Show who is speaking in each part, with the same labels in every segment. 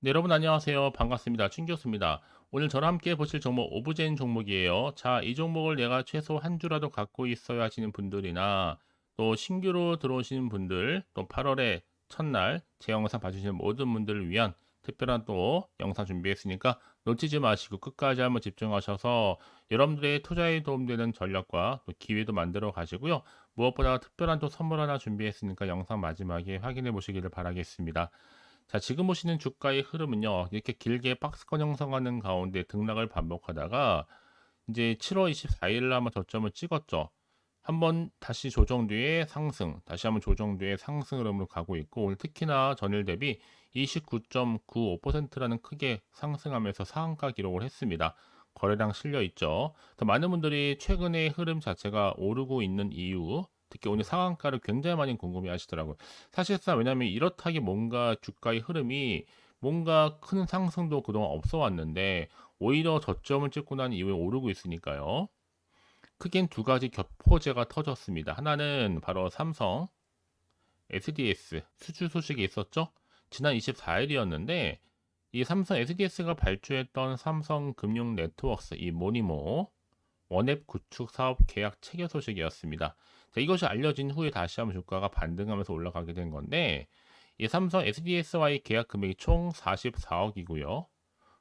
Speaker 1: 네, 여러분 안녕하세요. 반갑습니다. 춘교수입니다. 오늘 저랑 함께 보실 종목 오브제인 종목이에요. 자, 이 종목을 내가 최소 한 주라도 갖고 있어야 하시는 분들이나 또 신규로 들어오시는 분들, 또 8월에 첫날 제 영상 봐주시는 모든 분들을 위한 특별한 또 영상 준비했으니까 놓치지 마시고 끝까지 한번 집중하셔서 여러분들의 투자에 도움되는 전략과 또 기회도 만들어 가시고요. 무엇보다 특별한 또 선물 하나 준비했으니까 영상 마지막에 확인해 보시기를 바라겠습니다. 자, 지금 보시는 주가의 흐름은요, 이렇게 길게 박스권 형성하는 가운데 등락을 반복하다가 이제 7월 24일 날 저점을 찍었죠. 한번 다시 조정 뒤에 상승, 다시 한번 조정 뒤에 상승 흐름으로 가고 있고, 오늘 특히나 전일 대비 29.95%라는 크게 상승하면서 상한가 기록을 했습니다. 거래량 실려 있죠. 더 많은 분들이 최근의 흐름 자체가 오르고 있는 이유, 특히 오늘 상한가를 굉장히 많이 궁금해 하시더라고요. 사실상 왜냐하면 이렇다기 뭔가 주가의 흐름이 뭔가 큰 상승도 그동안 없어 왔는데 오히려 저점을 찍고 난 이후에 오르고 있으니까요. 크게는 두 가지 격포제가 터졌습니다. 하나는 바로 삼성 SDS 수주 소식이 있었죠. 지난 24일이었는데 이 삼성 SDS가 발주했던 삼성 금융 네트워크스 이 모니모 원앱 구축 사업 계약 체결 소식이었습니다. 자, 이것이 알려진 후에 다시 한번 주가가 반등하면서 올라가게 된 건데 이 삼성 SDS와의 계약 금액이 총 44억이고요.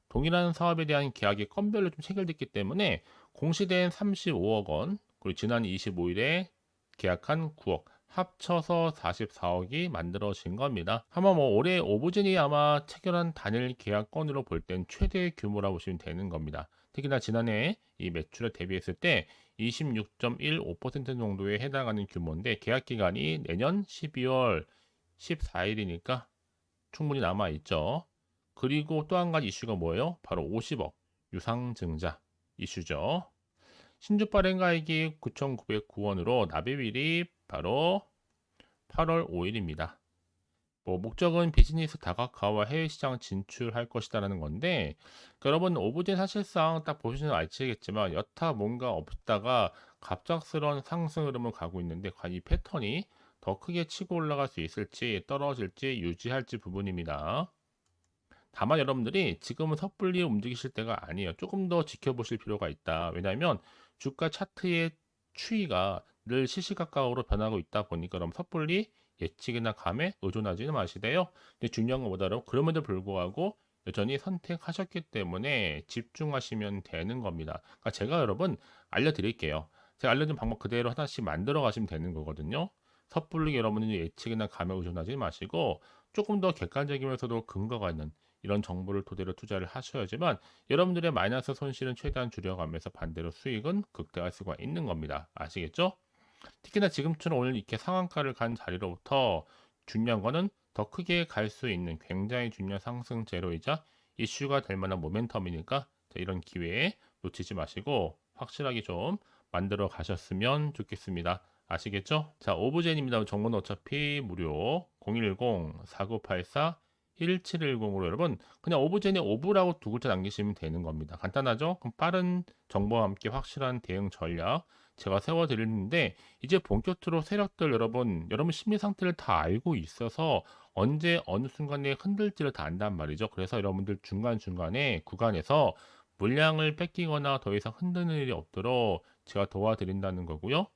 Speaker 1: 동일한 사업에 대한 계약이 건별로 좀 체결됐기 때문에 공시된 35억 원, 그리고 지난 25일에 계약한 9억, 합쳐서 44억이 만들어진 겁니다. 아마 뭐 올해 오브젠이 아마 체결한 단일 계약 건으로 볼 땐 최대 규모라고 보시면 되는 겁니다. 특히나 지난해 이 매출에 대비했을 때 26.15% 정도에 해당하는 규모인데 계약 기간이 내년 12월 14일이니까 충분히 남아 있죠. 그리고 또 한 가지 이슈가 뭐예요? 바로 50억 유상증자 이슈죠. 신주 발행가액이 9,909원으로 납입일이 바로 8월 5일입니다. 뭐 목적은 비즈니스 다각화와 해외 시장 진출할 것이다라는 건데 그러니까 여러분 오브제 사실상 딱 보시면 알지겠지만 여타 뭔가 없다가 갑작스러운 상승 흐름을 가고 있는데 과연 이 패턴이 더 크게 치고 올라갈 수 있을지 떨어질지 유지할지 부분입니다. 다만 여러분들이 지금은 섣불리 움직이실 때가 아니에요. 조금 더 지켜보실 필요가 있다. 왜냐하면 주가 차트의 추이가 늘 시시각각으로 변하고 있다 보니까 그럼 섣불리 예측이나 감에 의존하지는 마시되요. 근데 중요한 것보다는 그럼에도 불구하고 여전히 선택하셨기 때문에 집중하시면 되는 겁니다. 그러니까 제가 여러분 알려드릴게요. 제가 알려준 방법 그대로 하나씩 만들어 가시면 되는 거거든요. 섣불리 여러분이 예측이나 감에 의존하지 마시고 조금 더 객관적이면서도 근거가 있는 이런 정보를 토대로 투자를 하셔야지만 여러분들의 마이너스 손실은 최대한 줄여가면서 반대로 수익은 극대화할 수가 있는 겁니다. 아시겠죠? 특히나 지금처럼 오늘 이렇게 상한가를 간 자리로부터 중요한 거는 더 크게 갈 수 있는 굉장히 중요한 상승제로이자 이슈가 될 만한 모멘텀이니까 이런 기회에 놓치지 마시고 확실하게 좀 만들어 가셨으면 좋겠습니다. 아시겠죠? 자, 오브젠입니다. 정보는 어차피 무료 010-4984 1710으로 여러분 그냥 오브젠에 오브라고 두 글자 남기시면 되는 겁니다. 간단하죠? 그럼 빠른 정보와 함께 확실한 대응 전략 제가 세워드리는데 이제 본격적으로 세력들 여러분 여러분 심리 상태를 다 알고 있어서 언제 어느 순간에 흔들지를 다 안단 말이죠. 그래서 여러분들 중간중간에 구간에서 물량을 뺏기거나 더 이상 흔드는 일이 없도록 제가 도와드린다는 거고요.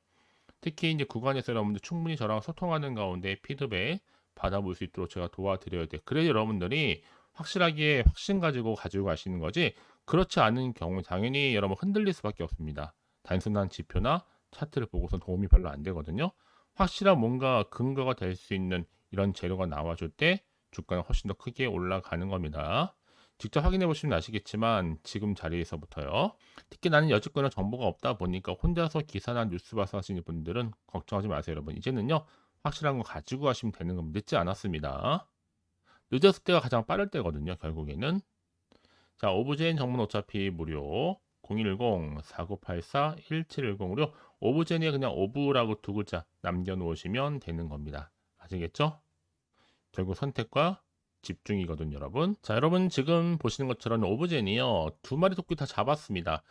Speaker 1: 특히 이제 구간에서 여러분들 충분히 저랑 소통하는 가운데 피드백 받아볼 수 있도록 제가 도와드려야 돼. 그래야 여러분들이 확실하게 확신 가지고 가지고 가시는 거지. 그렇지 않은 경우 당연히 여러분 흔들릴 수밖에 없습니다. 단순한 지표나 차트를 보고서 도움이 별로 안 되거든요. 확실한 뭔가 근거가 될 수 있는 이런 재료가 나와줄 때 주가는 훨씬 더 크게 올라가는 겁니다. 직접 확인해 보시면 아시겠지만 지금 자리에서부터요. 특히 나는 여지껏은 정보가 없다 보니까 혼자서 기사나 뉴스 봐서 하시는 분들은 걱정하지 마세요, 여러분. 이제는요. 확실한 거 가지고 가시면 되는 겁니다. 늦지 않았습니다. 늦었을 때가 가장 빠를 때거든요, 결국에는. 자, 오브제인 정보는 어차피 무료. 010-4984-1710으로 오브제니에 그냥 오브라고 두 글자 남겨놓으시면 되는 겁니다. 아시겠죠? 결국 선택과 집중이거든요, 여러분. 자, 여러분 지금 보시는 것처럼 오브젠이요. 두 마리 토끼 다 잡았습니다.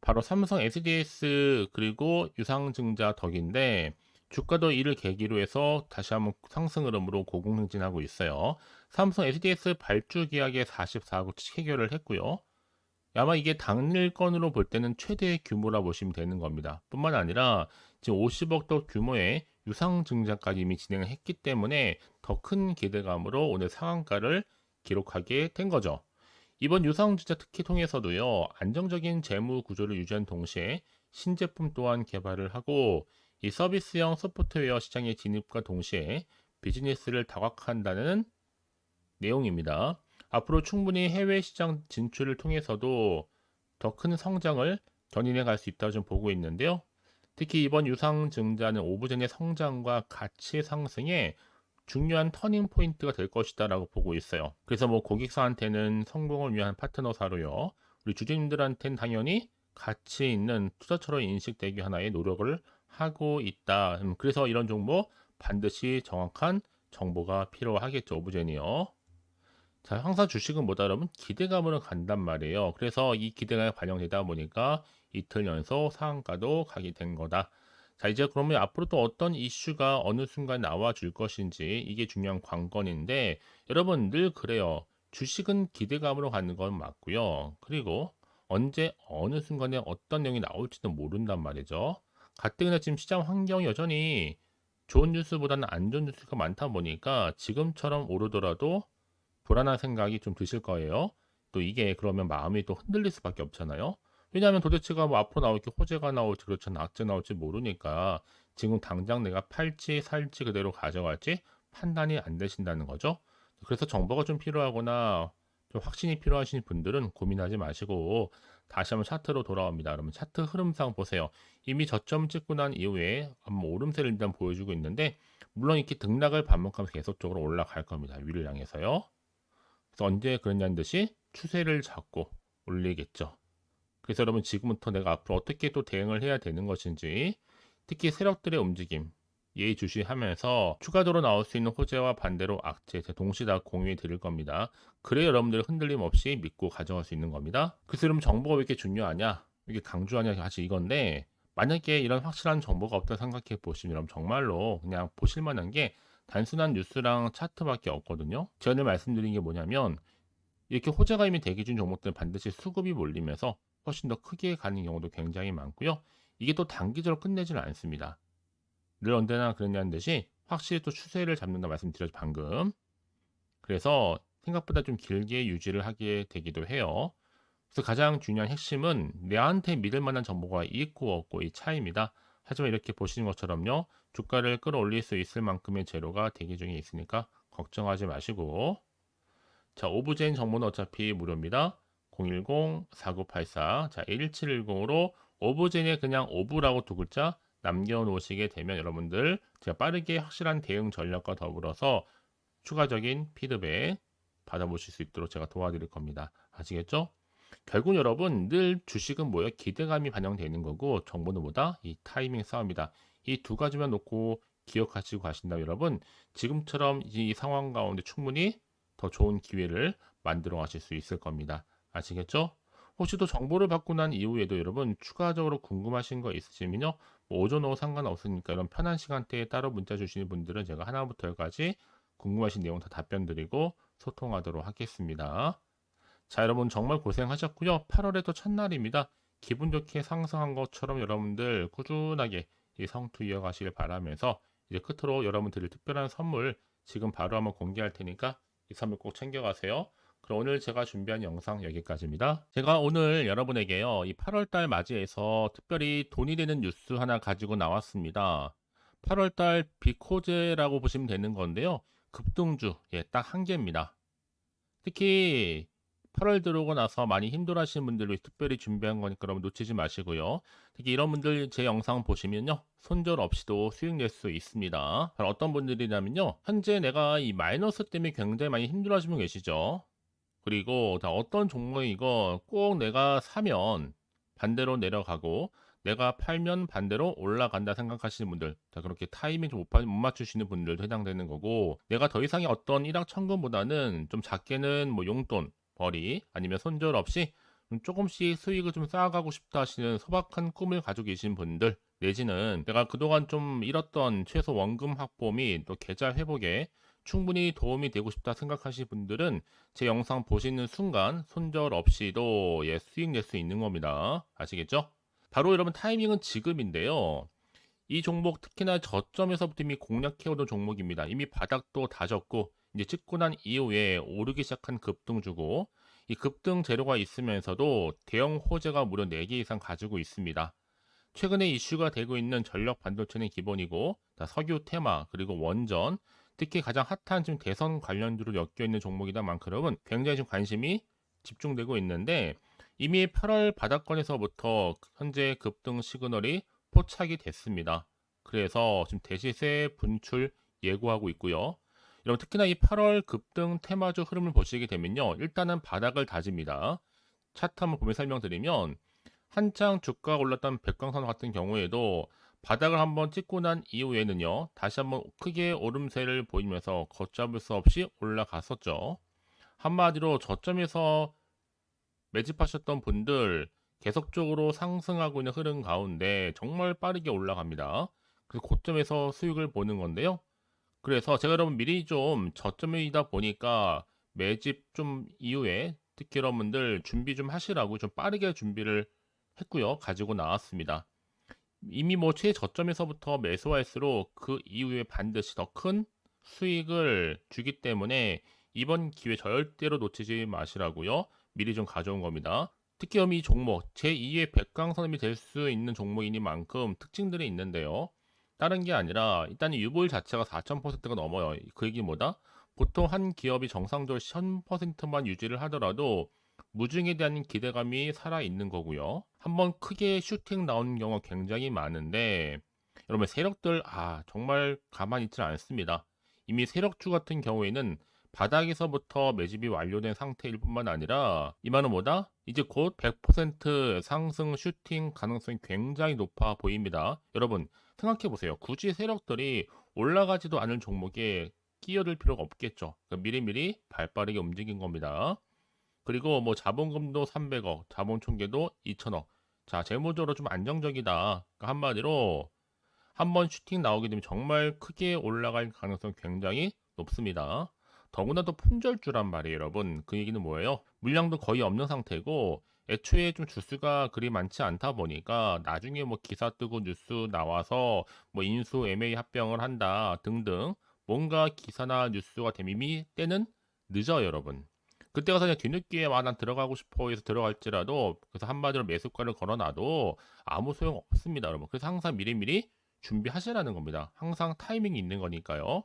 Speaker 1: 바로 삼성 SDS 그리고 유상증자 덕인데 주가도 이를 계기로 해서 다시 한번 상승 흐름으로 고공행진하고 있어요. 삼성 SDS 발주 계약에 44억 체결을 했고요. 아마 이게 당일 건으로 볼 때는 최대의 규모라 보시면 되는 겁니다. 뿐만 아니라 지금 50억 더 규모의 유상 증자까지 이미 진행을 했기 때문에 더 큰 기대감으로 오늘 상한가를 기록하게 된 거죠. 이번 유상 증자 특히 통해서도요, 안정적인 재무 구조를 유지한 동시에 신제품 또한 개발을 하고 이 서비스형 소프트웨어 시장의 진입과 동시에 비즈니스를 다각화한다는 내용입니다. 앞으로 충분히 해외 시장 진출을 통해서도 더 큰 성장을 견인해 갈 수 있다고 좀 보고 있는데요. 특히 이번 유상 증자는 오브젠의 성장과 가치 상승에 중요한 터닝 포인트가 될 것이다라고 보고 있어요. 그래서 뭐 고객사한테는 성공을 위한 파트너사로요. 우리 주주님들한테는 당연히 가치 있는 투자처로 인식되기 하나의 노력을 하고 있다. 음, 그래서 이런 정보 반드시 정확한 정보가 필요하겠죠. 오브젠이요. 자, 항상 주식은 뭐다 여러분? 기대감으로 간단 말이에요. 그래서 이 기대감이 반영되다 보니까 이틀 연속 상한가도 가게 된 거다. 자, 이제 그러면 앞으로 또 어떤 이슈가 어느 순간 나와 줄 것인지 이게 중요한 관건인데 여러분 늘 그래요. 주식은 기대감으로 가는 건 맞고요. 그리고 언제 어느 순간에 어떤 내용이 나올지도 모른단 말이죠. 가뜩이나 지금 시장 환경이 여전히 좋은 뉴스보다는 안 좋은 뉴스가 많다 보니까 지금처럼 오르더라도 불안한 생각이 좀 드실 거예요. 또 이게 그러면 마음이 또 흔들릴 수밖에 없잖아요. 왜냐하면 도대체가 뭐 앞으로 나올게 호재가 나올지 그렇잖아 악재 나올지 모르니까 지금 당장 내가 팔지 살지 그대로 가져갈지 판단이 안 되신다는 거죠. 그래서 정보가 좀 필요하거나 좀 확신이 필요하신 분들은 고민하지 마시고 다시 한번 차트로 돌아옵니다. 그러면 차트 흐름상 보세요. 이미 저점 찍고 난 이후에 한번 오름세를 일단 보여주고 있는데 물론 이렇게 등락을 반복하면서 계속적으로 올라갈 겁니다. 위를 향해서요. 그래서 언제 그랬냐는 듯이 추세를 잡고 올리겠죠. 그래서 여러분 지금부터 내가 앞으로 어떻게 또 대응을 해야 되는 것인지 특히 세력들의 움직임 예의주시하면서 추가적으로 나올 수 있는 호재와 반대로 악재 동시에 다 공유해 드릴 겁니다. 그래 여러분들 흔들림 없이 믿고 가져갈 수 있는 겁니다. 그래서 여러분 정보가 왜 이렇게 중요하냐 이게 강조하냐 사실 이건데 만약에 이런 확실한 정보가 없다 생각해 보시면 정말로 그냥 보실 만한 게 단순한 뉴스랑 차트밖에 없거든요. 늘 말씀드린 게 뭐냐면 이렇게 호재가 이미 대기 중 종목들은 반드시 수급이 몰리면서 훨씬 더 크게 가는 경우도 굉장히 많고요. 이게 또 단기적으로 끝내지는 않습니다. 늘 언제나 그랬냐는 듯이 확실히 또 추세를 잡는다 말씀드렸죠 방금. 그래서 생각보다 좀 길게 유지를 하게 되기도 해요. 그래서 가장 중요한 핵심은 내한테 믿을 만한 정보가 있고 없고 이 차이입니다. 하지만 이렇게 보시는 것처럼요. 주가를 끌어올릴 수 있을 만큼의 재료가 대기 중에 있으니까 걱정하지 마시고 자 오브젠 정보는 어차피 무료입니다. 010-4984 자 1710으로 오브젠에 그냥 오브라고 두 글자 남겨놓으시게 되면 여러분들 제가 빠르게 확실한 대응 전략과 더불어서 추가적인 피드백 받아보실 수 있도록 제가 도와드릴 겁니다. 아시겠죠? 결국 여러분 늘 주식은 뭐예요? 기대감이 반영되는 거고 정보는 뭐다? 이 타이밍 싸움이다. 이 두 가지만 놓고 기억하시고 가신다면 여러분 지금처럼 이 상황 가운데 충분히 더 좋은 기회를 만들어 가실 수 있을 겁니다. 아시겠죠? 혹시 또 정보를 받고 난 이후에도 여러분 추가적으로 궁금하신 거 있으시면요. 뭐 오전 오후 상관없으니까 이런 편한 시간대에 따로 문자 주시는 분들은 제가 하나부터 열까지 궁금하신 내용 다 답변 드리고 소통하도록 하겠습니다. 자 여러분 정말 고생하셨고요. 8월에도 첫날입니다. 기분 좋게 상승한 것처럼 여러분들 꾸준하게 이 성투 이어가시길 바라면서 이제 끝으로 여러분들이 특별한 선물 지금 바로 한번 공개할 테니까 이 선물 꼭 챙겨가세요. 그럼 오늘 제가 준비한 영상 여기까지입니다. 제가 오늘 여러분에게요, 이 8월달 맞이해서 특별히 돈이 되는 뉴스 하나 가지고 나왔습니다. 8월달 비코제라고 보시면 되는 건데요. 급등주, 예, 딱 한 개입니다. 특히 8월 들어오고 나서 많이 힘들어 하시는 분들을 특별히 준비한 거니까 여러분 놓치지 마시고요. 특히 이런 분들 제 영상 보시면요. 손절 없이도 수익 낼 수 있습니다. 어떤 분들이냐면요. 현재 내가 이 마이너스 때문에 굉장히 많이 힘들어 하시는 분 계시죠. 그리고 다 어떤 종목이 이거 꼭 내가 사면 반대로 내려가고 내가 팔면 반대로 올라간다 생각하시는 분들 자 그렇게 타이밍 좀 못 맞추시는 분들도 해당되는 거고 내가 더 이상의 어떤 일확천금보다는 좀 작게는 뭐 용돈 벌이 아니면 손절 없이 좀 조금씩 수익을 좀 쌓아가고 싶다 하시는 소박한 꿈을 가지고 계신 분들 내지는 내가 그동안 좀 잃었던 최소 원금 확보 및 또 계좌 회복에 충분히 도움이 되고 싶다 생각하시는 분들은 제 영상 보시는 순간 손절 없이도 예, 수익 낼 수 있는 겁니다. 아시겠죠? 바로 여러분 타이밍은 지금인데요. 이 종목 특히나 저점에서부터 이미 공략해오던 종목입니다. 이미 바닥도 다졌고 이제 찍고 난 이후에 오르기 시작한 급등주고 이 급등 재료가 있으면서도 대형 호재가 무려 4개 이상 가지고 있습니다. 최근에 이슈가 되고 있는 전력 반도체는 기본이고 자, 석유 테마 그리고 원전 특히 가장 핫한 지금 대선 관련주로 엮여 있는 종목이다 만큼 굉장히 좀 관심이 집중되고 있는데 이미 8월 바닥권에서부터 현재 급등 시그널이 포착이 됐습니다. 그래서 지금 대시세 분출 예고하고 있고요. 여러분 특히나 이 8월 급등 테마주 흐름을 보시게 되면요. 일단은 바닥을 다집니다. 차트 한번 보면 설명드리면 한창 주가가 올랐던 백광선 같은 경우에도 바닥을 한번 찍고 난 이후에는요. 다시 한번 크게 오름세를 보이면서 걷잡을 수 없이 올라갔었죠. 한마디로 저점에서 매집하셨던 분들 계속적으로 상승하고 있는 흐름 가운데 정말 빠르게 올라갑니다. 그래서 고점에서 수익을 보는 건데요. 그래서 제가 여러분 미리 좀 저점이다 보니까 매집 좀 이후에 특히 여러분들 준비 좀 하시라고 좀 빠르게 준비를 했고요. 가지고 나왔습니다. 이미 뭐 최저점에서부터 매수할수록 그 이후에 반드시 더 큰 수익을 주기 때문에 이번 기회 절대로 놓치지 마시라고요. 미리 좀 가져온 겁니다. 특히 이 종목 제2의 백강선임이 될 수 있는 종목이니만큼 특징들이 있는데요. 다른 게 아니라 일단 유보율 자체가 4,000%가 넘어요. 그 얘기 뭐다? 보통 한 기업이 정상적으로 1000%만 유지를 하더라도 무중에 대한 기대감이 살아 있는 거고요. 한번 크게 슈팅 나오는 경우가 굉장히 많은데 여러분 세력들 아 정말 가만히 있지 않습니다. 이미 세력주 같은 경우에는 바닥에서부터 매집이 완료된 상태일 뿐만 아니라 이 말은 뭐다? 이제 곧 100% 상승 슈팅 가능성이 굉장히 높아 보입니다. 여러분 생각해 보세요. 굳이 세력들이 올라가지도 않을 종목에 끼어들 필요가 없겠죠. 그러니까 미리미리 발빠르게 움직인 겁니다. 그리고 뭐 자본금도 300억, 자본 총계도 2천억. 자, 재무적으로 좀 안정적이다. 그러니까 한마디로 한번 슈팅 나오게 되면 정말 크게 올라갈 가능성이 굉장히 높습니다. 더구나 또 품절주란 말이에요, 여러분. 그 얘기는 뭐예요? 물량도 거의 없는 상태고 애초에 좀 주수가 그리 많지 않다 보니까 나중에 뭐 기사 뜨고 뉴스 나와서 뭐 인수 MA 합병을 한다 등등 뭔가 기사나 뉴스가 되면 이미 때는 늦어요, 여러분. 그때 가서 그냥 뒤늦게 와, 난 들어가고 싶어 해서 들어갈지라도 그래서 한마디로 매수가를 걸어놔도 아무 소용 없습니다, 여러분. 그래서 항상 미리미리 준비하시라는 겁니다. 항상 타이밍이 있는 거니까요.